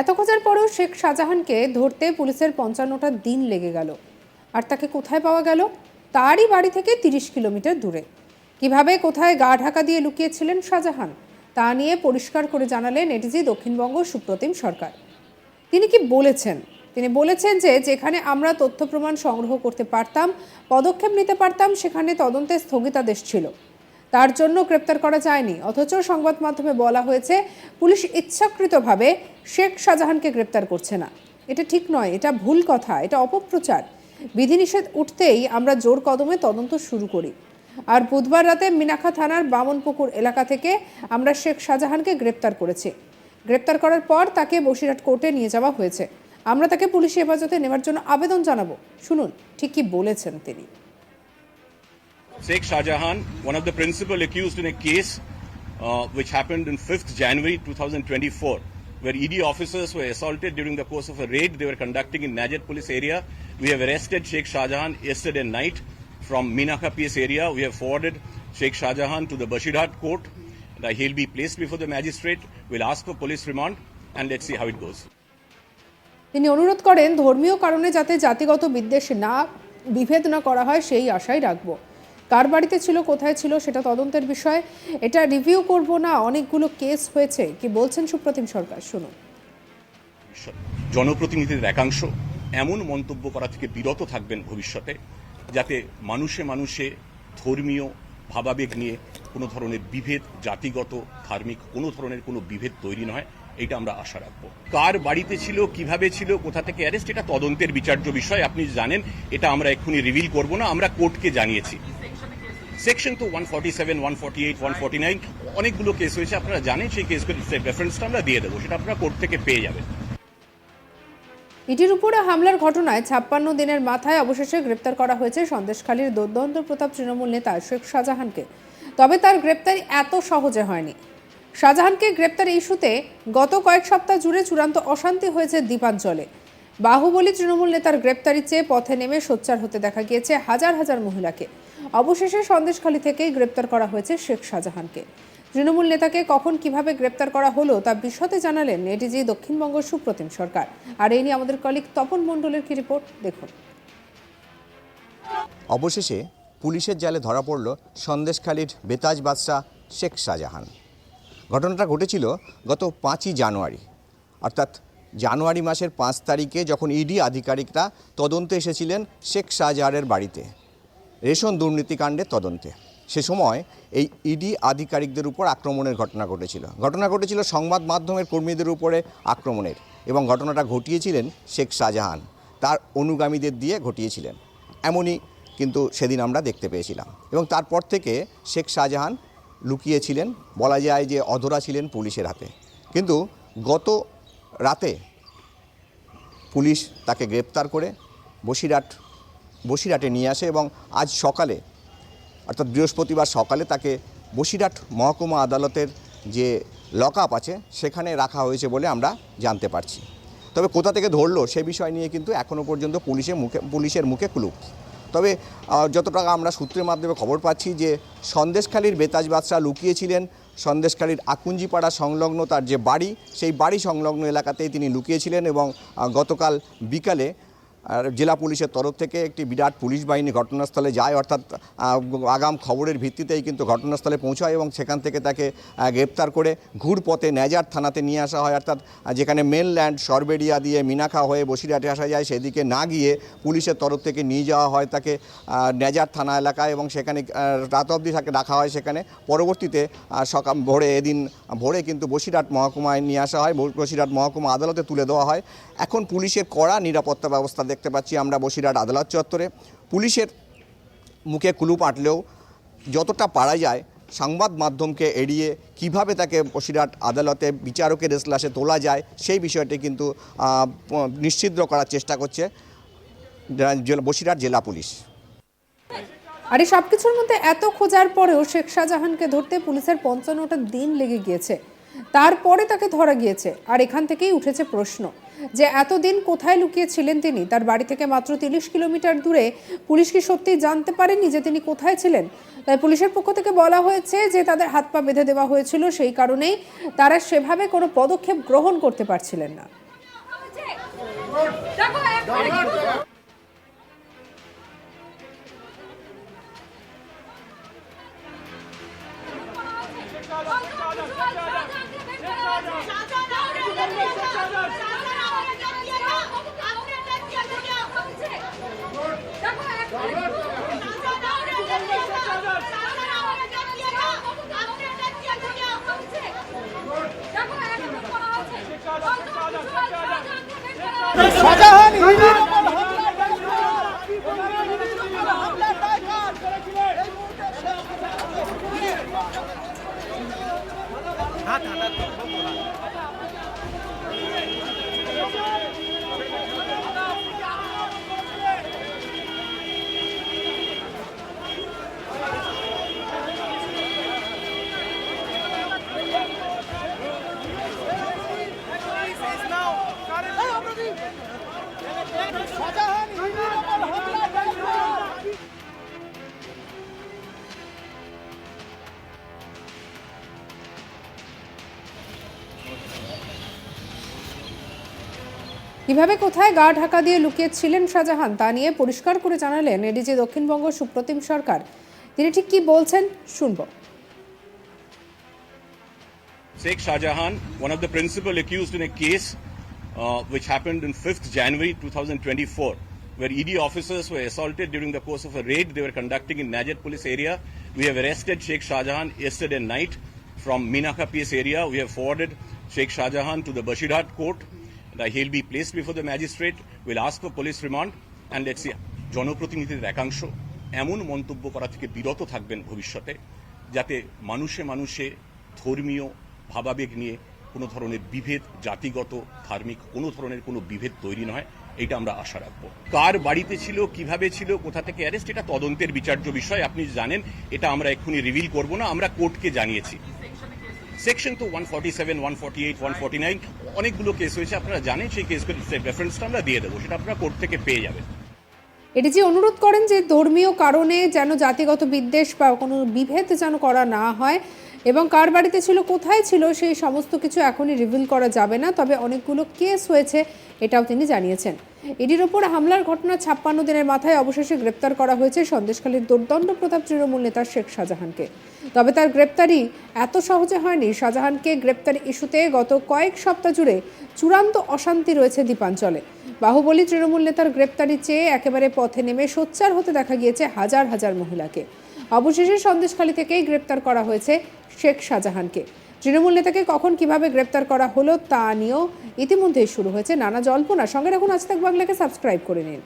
এত খোঁজার পরেও শেখ শাহজাহানকে ধরতে পুলিশের পঞ্চান্নটা দিন লেগে গেল। আর তাকে কোথায় পাওয়া গেল? তারই বাড়ি থেকে তিরিশ কিলোমিটার দূরে। কীভাবে কোথায় গা ঢাকা দিয়ে লুকিয়েছিলেন শাহজাহান, তা নিয়ে পরিষ্কার করে জানালেন এডিজি দক্ষিণবঙ্গ সুপ্রতিম সরকার। তিনি কি বলেছেন? তিনি বলেছেন যে, যেখানে আমরা তথ্য প্রমাণ সংগ্রহ করতে পারতাম, পদক্ষেপ নিতে পারতাম, সেখানে তদন্তে স্থগিতাদেশ ছিল। তার জন্য গ্রেপ্তার করা যায়নি। অথচ সংবাদ মাধ্যমে বলা হয়েছে, পুলিশ ইচ্ছাকৃতভাবে শেখ শাহজাহানকে গ্রেপ্তার করছে না। এটা ঠিক নয়, এটা ভুল কথা, এটা অপপ্রচার। বিধিনিষেধ উঠতেই আমরা জোর কদমে তদন্ত শুরু করি। আর বুধবার রাতে মিনাখা থানার বামনপুকুর এলাকা থেকে আমরা শেখ শাহজাহানকে গ্রেপ্তার করেছি। গ্রেপ্তার করার পর তাকে বসিরহাট কোর্টে নিয়ে যাওয়া হয়েছে। আমরা তাকে পুলিশি হেফাজতে নেওয়ার জন্য আবেদন জানাব। শুনুন, ঠিক কি বলেছেন তিনি। Sheikh Shah Jahan, one of the principal accused in a case uh, which happened on 5th January 2024, where ED officers were assaulted during the course of a raid they were conducting in Najat police area. We have arrested Sheikh Shah Jahan yesterday night from Minaka PS area. We have forwarded Sheikh Shah Jahan to the Bashirhat court. And he'll be placed before the magistrate. We'll ask for police remand and let's see how it goes. তিনি অনুরোধ করেন ধর্মীয় কারণে যাতে জাতিগত বিদ্বেষ না বিভেদ না করা হয় সেই আশাই রাখব কার বাড়িতে ছিল, কোথায় ছিল সেটা তদন্তের বিষয়। এটা রিভিউ করব না, অনেকগুলো কেস হয়েছে। কি বলছেন সুপ্রতিম সরকার? শুনুন। জনপ্রতিনিধিদের একাংশ এমন মন্তব্য করা থেকে বিরত থাকবেন ভবিষ্যতে, যাতে মানুষে মানুষে ধর্মীয় ভাবাবেগ নিয়ে কোনো ধরনের বিভেদ, জাতিগত, ধার্মিক, কোনো ধরনের কোনো বিভেদ তৈরি নয়, এটা আমরা আশা রাখব। কার বাড়িতে ছিল, কীভাবে ছিল, কোথা থেকে অ্যারেস্ট এটা তদন্তের বিচার্য বিষয়, আপনি জানেন, এটা আমরা এক্ষুনি রিভিল করব না, আমরা কোর্টকে জানিয়েছি। সেকশন তো one forty seven one forty eight one forty nine অনেকগুলো কেস হয়েছে, আপনারা জানেন, সেই কেসগুলো রেফারেন্সটা আমরা দিয়ে দেবো, সেটা আপনারা কোর্ট থেকে পেয়ে যাবেন। ইটির উপরে হামলার ঘটনায় ছাপ্পান্ন দিনের মাথায় অবশেষে গ্রেপ্তার করা হয়েছে সন্দেশখালীর দুর্দান্ত প্রতাপ তৃণমূল নেতা শেখ শাহজাহানকে। তবে তার গ্রেপ্তারি এত সহজে হয়নি। শাহজাহানকে গ্রেপ্তার ইস্যুতে গত কয়েক সপ্তাহ জুড়ে চূড়ান্ত অশান্তি হয়েছে দ্বীপাঞ্চলে বাহুবলী তৃণমূল নেতার গ্রেপ্তারি চেয়ে পথে নেমে সোচ্চার হতে দেখা গিয়েছে হাজার হাজার মহিলাকে। অবশেষে সন্দেশখালী থেকেই গ্রেপ্তার করা হয়েছে শেখ শাহজাহানকে। তৃণমূল নেতাকে কখন কীভাবে গ্রেপ্তার করা হলো তা বিশদে জানালেন এডিজি দক্ষিণবঙ্গ সুপ্রতিম সরকার। আর এই নিয়ে আমাদের কলিগ তপন মণ্ডলের কি রিপোর্ট দেখুন। অবশেষে পুলিশের জালে ধরা পড়ল সন্দেশখালীর বেতাজ বাদশাহ শেখ শাহজাহান। ঘটনাটা ঘটেছিল গত পাঁচই জানুয়ারি। অর্থাৎ জানুয়ারি মাসের পাঁচ তারিখে যখন ইডি আধিকারিকরা তদন্তে এসেছিলেন শেখ শাহজাহানের বাড়িতে। রেশন দুর্নীতিকাণ্ডের তদন্তে। সে সময় এই ইডি আধিকারিকদের উপর আক্রমণের ঘটনা ঘটেছিল। ঘটনা ঘটেছিল সংবাদ মাধ্যমের কর্মীদের উপরে আক্রমণের এবং ঘটনাটা ঘটিয়েছিলেন শেখ শাহজাহান। তার অনুগামীদের দিয়ে ঘটিয়েছিলেন। এমনই কিন্তু সেদিন আমরা দেখতে পেয়েছিলাম। এবং তারপর থেকে শেখ শাহজাহান লুকিয়েছিলেন, বলা যায় যে অধরা ছিলেন পুলিশের হাতে। কিন্তু গত রাতে পুলিশ তাকে গ্রেপ্তার করে বসিরহাট বসিরহাটে নিয়ে আসে এবং আজ সকালে, অর্থাৎ বৃহস্পতিবার সকালে তাকে বসিরহাট মহকুমা আদালতের যে লক আছে, সেখানে রাখা হয়েছে বলে আমরা জানতে পারছি। তবে কোথা থেকে ধরলো সে বিষয় নিয়ে কিন্তু এখনও পর্যন্ত পুলিশের মুখে পুলিশের মুখে কুলুপ তবে যতটা আমরা সূত্রের মাধ্যমে খবর পাচ্ছি যে সন্দেশখালীর বেতাজ বাদশাহ লুকিয়েছিলেন। সন্দেশখালীর আকুঞ্জিপাড়া সংলগ্ন তার যে বাড়ি, সেই বাড়ি সংলগ্ন এলাকাতেই তিনি লুকিয়েছিলেন এবং গতকাল বিকালে আর জেলা পুলিশের তরফ থেকে একটি বিরাট পুলিশ বাহিনী ঘটনাস্থলে যায়, অর্থাৎ আগাম খবরের ভিত্তিতেই কিন্তু ঘটনাস্থলে পৌঁছায় এবং সেখান থেকে তাকে গ্রেপ্তার করে ঘুরপথে নেজার থানাতে নিয়ে আসা হয়। অর্থাৎ, যেখানে মেনল্যান্ড, সরবেরিয়া দিয়ে মিনাখা হয়ে বসিরহাটে আসা যায়, সেদিকে না গিয়ে পুলিশের তরফ থেকে নিয়ে যাওয়া হয় তাকে নেজার থানা এলাকায় এবং সেখানে রাত অবধি তাকে রাখা হয় সেখানে। পরবর্তীতে সকাল ভোরে, এদিন ভোরে কিন্তু বসিরহাট মহকুমায় নিয়ে আসা হয়। বসিরহাট মহকুমা আদালতে তুলে দেওয়া হয়। এখন পুলিশের কড়া নিরাপত্তা ব্যবস্থা দেখতে পাচ্ছি আমরা বসিরহাট আদালত চত্বরে। পুলিশের মুখে কুলুপ আটলেও যতটা পারা যায় সংবাদ মাধ্যমকে এড়িয়ে কীভাবে তাকে বসিরহাট আদালতে বিচারকের এসলাসে তোলা যায়, সেই বিষয়টি কিন্তু নিশ্চিদ্র করার চেষ্টা করছে বসিরহাট জেলা পুলিশ। আর এই সবকিছুর মধ্যে এত খোঁজার পরেও শেখ শাহজাহানকে ধরতে পুলিশের পঞ্চান্নটা দিন লেগে গিয়েছে। তারপরে তাকে ধরা গিয়েছে। আর এখান থেকেই উঠেছে প্রশ্ন যে, এতদিন কোথায় লুকিয়েছিলেন তিনি? তার বাড়ি থেকে মাত্র তিরিশ কিলোমিটার দূরে। পুলিশ কি সত্যি জানতে পারেনি যে তিনি কোথায় ছিলেন? তাই পুলিশের পক্ষ থেকে বলা হয়েছে যে, তাদের হাত পা বেঁধে দেওয়া হয়েছিল। সেই কারণেই তারা সেভাবে কোনো পদক্ষেপ গ্রহণ করতে পারছিলেন না। দেখো এক কীভাবে কোথায় গা ঢাকা দিয়ে লুকিয়েছিলেন শাহজাহান তা নিয়ে পরিষ্কার করে জানালেন এডিজি দক্ষিণবঙ্গ সুপ্রতিম সরকার তিনি ঠিক কি বলছেন শুনব Sheikh Shah Jahan, one of the principal accused in a case uh, which happened on 5th January 2024, where ED officers were assaulted during the course of a raid they were conducting in Najat police area. We have arrested Sheikh Shah Jahan yesterday night from Minaka PS area. We have forwarded Sheikh Shah Jahan to the Bashirhat court. That he'll be placed before the magistrate. We'll ask for police remand and let's see. জনপ্রতিনিধিদের একাংশ এমন মন্তব্য করা থেকে বিরত থাকবেন ভবিষ্যতে, যাতে মানুষে মানুষে ধর্মীয় ভাবাবেগ নিয়ে কোনো ধরনের বিভেদ, জাতিগত, ধার্মিক, কোনো ধরনের কোনো বিভেদ তৈরি নয় এটা আমরা আশা রাখব কার বাড়িতে ছিল, কীভাবে ছিল, কোথা থেকে অ্যারেস্ট এটা তদন্তের বিচার্য বিষয় আপনি জানেন, এটা আমরা এক্ষুনি রিভিল করব না, আমরা কোর্টকে জানিয়েছি সেকশন তো one forty seven one forty eight one forty nine অনেকগুলো কেস হয়েছে, আপনারা জানেন, সেই কেসগুলো রেফারেন্সটা আমরা দিয়ে দেবো, সেটা আপনারা কোর্ট থেকে পেয়ে যাবেন। এডিজি অনুরোধ করেন যে ধর্মীয় কারণে যেন জাতিগত বিদ্বেষ বা কোনো বিভেদ যেন করা না হয় এবং কার বাড়িতে ছিল, কোথায় ছিল, সেই সমস্ত কিছু এখনই রিভিল করা যাবে না, তবে অনেকগুলো কেস হয়েছে, এটাও তিনি জানিয়েছেন। এটির ওপর হামলার ঘটনা ছাপ্পান্ন দিনের মাথায় অবশেষে গ্রেপ্তার করা হয়েছে সন্দেশখালীর দুর্দণ্ড প্রতাপ তৃণমূল নেতা শেখ শাহজাহানকে। তবে তার গ্রেপ্তারি এত সহজে হয়নি। শাহজাহানকে গ্রেপ্তার ইস্যুতে গত কয়েক সপ্তাহ জুড়ে চূড়ান্ত অশান্তি রয়েছে দ্বীপাঞ্চলে বাহুবলী তৃণমূল নেতার গ্রেপ্তারি চেয়ে একেবারে পথে নেমে সোচ্চার হতে দেখা গিয়েছে হাজার হাজার মহিলাকে। অবশেষে সন্দেশখালী থেকেই গ্রেপ্তার করা হয়েছে শেখ শাহজাহানকে। তৃণমূল নেতাকে কখন কীভাবে গ্রেপ্তার করা হলো তা নিয়েও ইতিমধ্যেই শুরু হয়েছে নানা জল্পনা। সঙ্গে রাখুন আজ তাক বাংলাকে সাবস্ক্রাইব করে নিন।